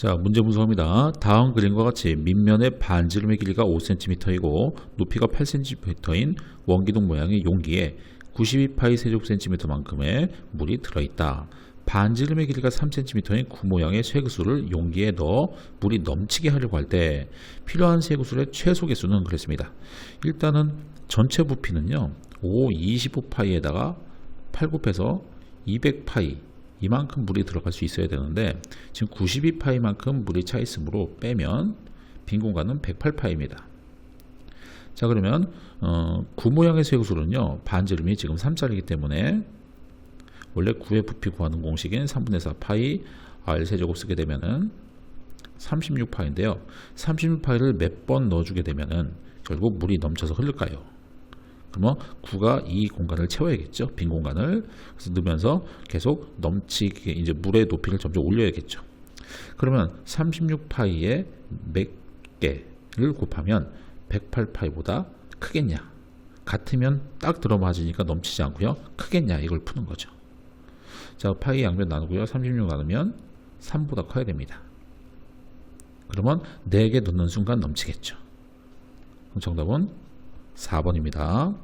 자, 문제 분석합니다. 다음 그림과 같이 밑면의 반지름의 길이가 5cm이고 높이가 8cm인 원기둥 모양의 용기에 92파이 세제곱센티미터만큼의 물이 들어있다. 반지름의 길이가 3cm인 구 모양의 쇠구슬을 용기에 넣어 물이 넘치게 하려고 할 때 필요한 쇠구슬의 최소 개수는 그랬습니다. 일단은 전체 부피는요. 5, 25파이에다가 8 곱해서 200파이 이만큼 물이 들어갈 수 있어야 되는데 지금 92파이만큼 물이 차 있으므로 빼면 빈 공간은 108파이입니다. 자 그러면 어, 구 모양의 쇠구슬은요 반지름이 지금 3짜리이기 때문에 원래 9의 부피 구하는 공식인 3분의 4 파이 r 세제곱 쓰게 되면은 36파인데요. 36파이를 몇 번 넣어주게 되면은 결국 물이 넘쳐서 흐를까요? 그러면 9가 이 공간을 채워야겠죠. 빈 공간을. 그래서 넣으면서 계속 넘치게 이제 물의 높이를 점점 올려야겠죠. 그러면 36파이에 몇 개를 곱하면 108파이보다 크겠냐? 같으면 딱 들어맞으니까 넘치지 않고요. 크겠냐? 이걸 푸는 거죠. 자, 파이 양변 나누고요. 36 나누면 3보다 커야 됩니다. 그러면 4개 넣는 순간 넘치겠죠. 정답은 4번입니다.